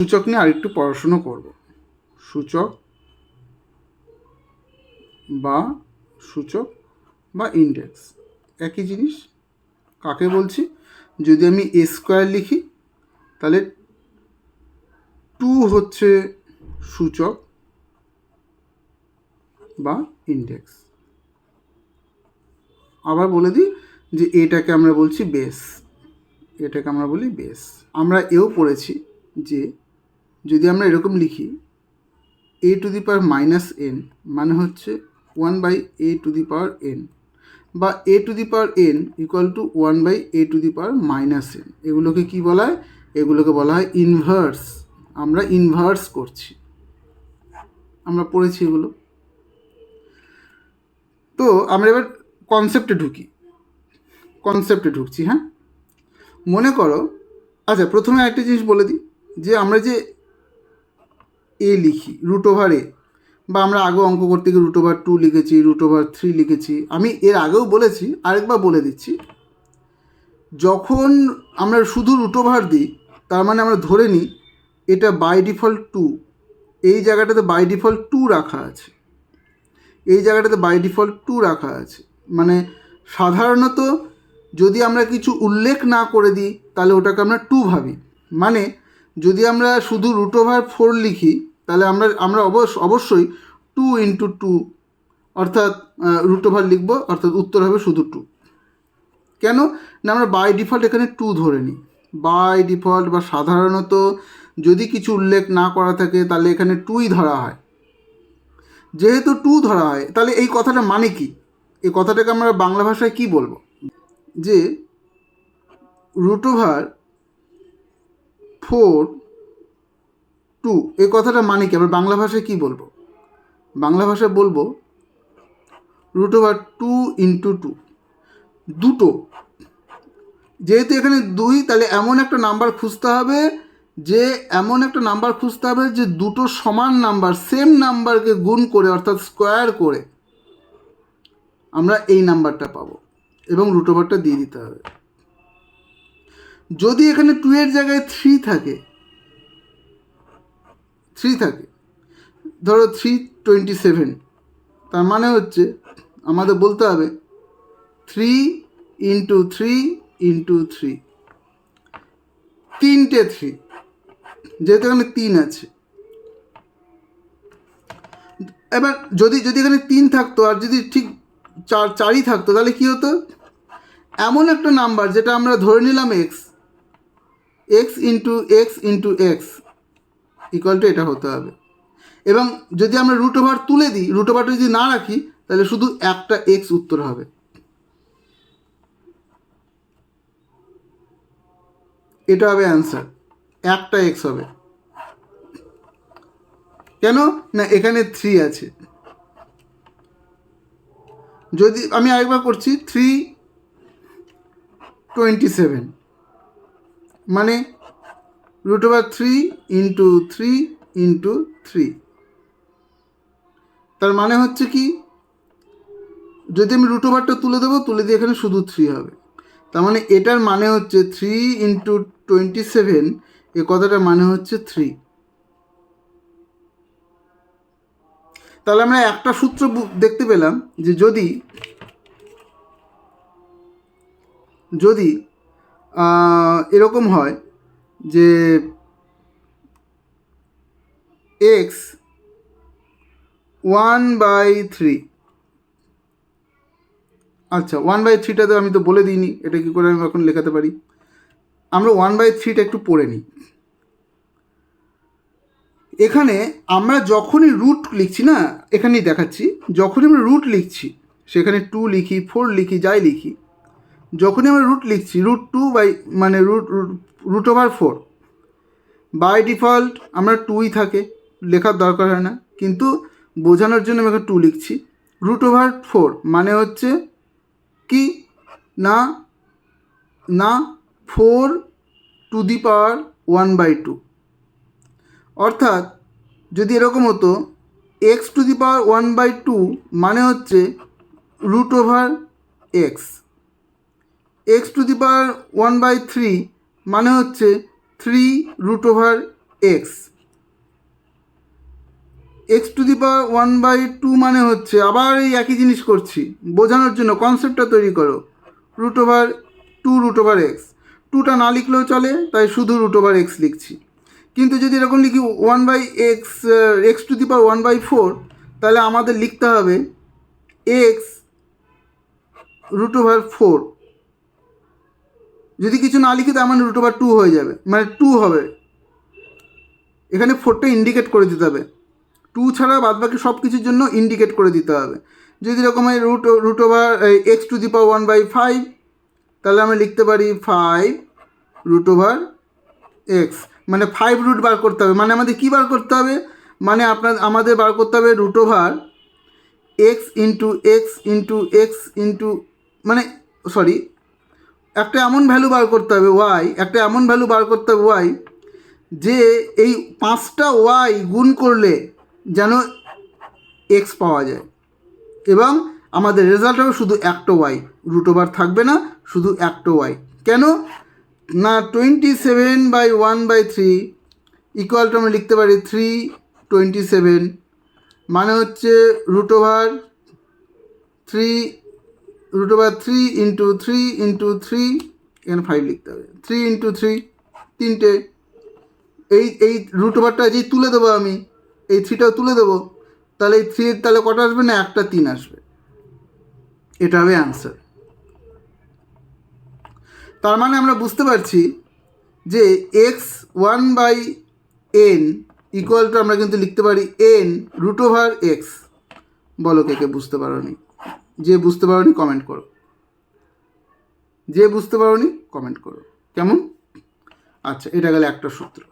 সূচক নিয়ে আরেকটু পড়াশুনো করব। সূচক বা সূচক বা ইন্ডেক্স একই জিনিস। কাকে বলছি? যদি আমি এ স্কোয়ার লিখি, তাহলে টু হচ্ছে সূচক বা ইন্ডেক্স আবার বলে দিই যে এটাকে আমরা বলছি বেস এটাকে আমরা বলি বেস আমরা এও পড়েছি যে যদি আমরা এরকম লিখি a to the power minus n মানে হচ্ছে one by a to the power n বা a to the power n equal to one by a to the power minus n এগুলোকে কী বলা হয়? এগুলোকে বলা হয় ইনভার্স আমরা ইনভার্স করছি। আমরা পড়েছি এগুলো। তো আমরা এবার কনসেপ্টে ঢুকি। কনসেপ্টে ঢুকছি হ্যাঁ? মনে করো আচ্ছা প্রথমে একটা জিনিস বলে দিই, যে আমরা যে এ লিখি রুট ওভার এ বা আমরা আগে অঙ্ক করতে গিয়ে রুট ওভার টু লিখেছি রুট ওভার থ্রি লিখেছি। আমি এর আগেও বলেছি, আরেকবার বলে দিচ্ছি। যখন আমরা শুধু রুট ওভার দিই, তার মানে আমরা ধরে নিই, এটা বাই ডিফল্ট টু এই জায়গাটাতে বাই ডিফল্ট টু রাখা আছে। এই জায়গাটাতে বাই ডিফল্ট টু রাখা আছে। মানে সাধারণত যদি আমরা কিছু উল্লেখ না করে দিই, তাহলে ওটাকে আমরা টু ভাবি। মানে যদি আমরা শুধু রুট ওভার ফোর লিখি তাহলে আমরা আমরা অবশ্য অবশ্যই টু ইন্টু টু অর্থাৎ রুট ওভার লিখব, অর্থাৎ উত্তর হবে শুধু টু। কেন? না, আমরা বাই ডিফল্ট এখানে টু ধরে নিই। বাই ডিফল্ট বা সাধারণত যদি কিছু উল্লেখ না করা থাকে, তাহলে এখানে টুই ধরা হয়। যেহেতু টু ধরা হয়, তাহলে এই কথাটা মানে কি? এই কথাটাকে আমরা বাংলা ভাষায় কি বলব? যে, রুট ওভার ফোর টু, এই কথাটা মানে কি? আমরা বাংলা ভাষায় কি বলব? বাংলা ভাষায় বলব root over two into two দুটো। যেহেতু এখানে দুই, তাহলে এমন একটা নাম্বার খুঁজতে হবে যে, এমন একটা নাম্বার খুঁজতে হবে যে, দুটো সমান নাম্বার সেম নাম্বারকে গুণ করে, অর্থাৎ স্কোয়ার করে, আমরা এই নাম্বারটা পাবো এবং রুট ওভারটা দিয়ে দিতে হবে। যদি এখানে টু এর জায়গায় থ্রি থাকে থ্রি থাকে। ধরো থ্রি টোয়েন্টি সেভেন তার মানে হচ্ছে আমাদের বলতে হবে three into three into three তিনটে থ্রি যেহেতু এখানে তিন আছে। এবার যদি যদি এখানে তিন থাকতো আর যদি ঠিক চার, চারই থাকতো তাহলে কী হতো? এমন একটা নাম্বার যেটা আমরা ধরে নিলাম x x into x into x equal to এটা হতে হবে। এবং যদি আমরা রুট ওভার তুলে দিই রুট ওভারটা যদি না রাখি, তাহলে শুধু একটা এক্স উত্তর হবে। এটা হবে অ্যান্সার একটা এক্স হবে। কেন? না, এখানে থ্রি আছে। যদি আমি আরেকবার করছি থ্রি টোয়েন্টি সেভেন মানে root over three into three into three তার মানে হচ্ছে কি, যদি আমি রুট ওভারটা তুলে দেবো, তুলে দিয়ে এখানে শুধু থ্রি হবে। তার মানে এটার মানে হচ্ছে থ্রি ইন্টু টোয়েন্টি সেভেন এ কথাটার মানে হচ্ছে থ্রি তাহলে আমরা একটা সূত্র দেখতে পেলাম যে যদি যদি এরকম হয় যে এক্স ওয়ান বাই থ্রি আচ্ছা ওয়ান বাই থ্রিটা তো আমি তো বলে দিইনি, এটা কী করে আমি এখন লেখাতে পারি? আমরা ওয়ান বাই থ্রিটা একটু পড়ে নিই। এখানে আমরা যখনই রুট লিখছি না, এখানেই দেখাচ্ছি, যখনই আমরা রুট লিখছি, সেখানে টু লিখি ফোর লিখি, যাই লিখি যখনই আমরা রুট লিখছি রুট টু বাই মানে root root over four by default আমরা টুই থাকে, লেখার দরকার হয় না। কিন্তু বোঝানোর জন্য আমি টু লিখছি। রুট ওভার ফোর মানে হচ্ছে কি? না না four to the power one by two অর্থাৎ যদি এরকম হতো x to the power one by two মানে হচ্ছে root over x x to the power one by three মানে হচ্ছে three root over x. X to the power one by two মানে হচ্ছে আবার এই একই জিনিস করছি, বোঝানোর জন্য কনসেপ্টটা তৈরি করো। Root over two root over x. টুটা না লিখলেও চলে, তাই শুধু রুট ওভার এক্স লিখছি। কিন্তু যদি এরকম লিখি one by x x to the power one by four, তাহলে আমাদের লিখতে হবে এক্স রুট ওভার ফোর। যদি কিছু না লিখি, তার মানে রুট ওভার টু হয়ে যাবে। মানে টু হবে। এখানে ফোরটা ইন্ডিকেট করে দিতে হবে। টু ছাড়া বাদ বাকি সব কিছুর জন্য ইন্ডিকেট করে দিতে হবে। যদি এরকম হয় root root over x to the power one by five তাহলে আমরা লিখতে পারি ফাইভ রুট ওভার এক্স মানে ফাইভ রুট বার করতে হবে। মানে আমাদের কী বার করতে হবে? মানে আপনার, আমাদের বার করতে হবে root over x into x into x into মানে সরি একটা এমন ভ্যালু বার করতে হবে ওয়াই একটা এমন ভ্যালু বার করতে হবে ওয়াই যে এই পাঁচটা ওয়াই গুণ করলে যেন এক্স পাওয়া যায়। এবং আমাদের রেজাল্ট হবে শুধু একটা ওয়াই রুট ওভার থাকবে না, শুধু একটা ওয়াই কেন? না twenty seven by one by three equal to আমরা লিখতে পারি থ্রি টোয়েন্টি সেভেন মানে হচ্ছে root over three root over three into three into three এখানে ফাইভ লিখতে হবে। থ্রি ইন্টু থ্রি তিনটে। এই এই রুট ওভারটা যেই তুলে দেবো আমি, এই থ্রিটাও তুলে দেবো, তাহলে এই থ্রির তাহলে কটা আসবে না একটা তিন আসবে? এটা হবে অ্যান্সার তার মানে আমরা বুঝতে পারছি যে x one by n equal to আমরা কিন্তু লিখতে পারি এন রুট ওভার এক্স বলো কে কে বুঝতে পারোনি যে বুঝতে পারোনি কমেন্ট করো। যে বুঝতে পারোনি কমেন্ট করো। কেমন? আচ্ছা এটা গেলে একটা সূত্র।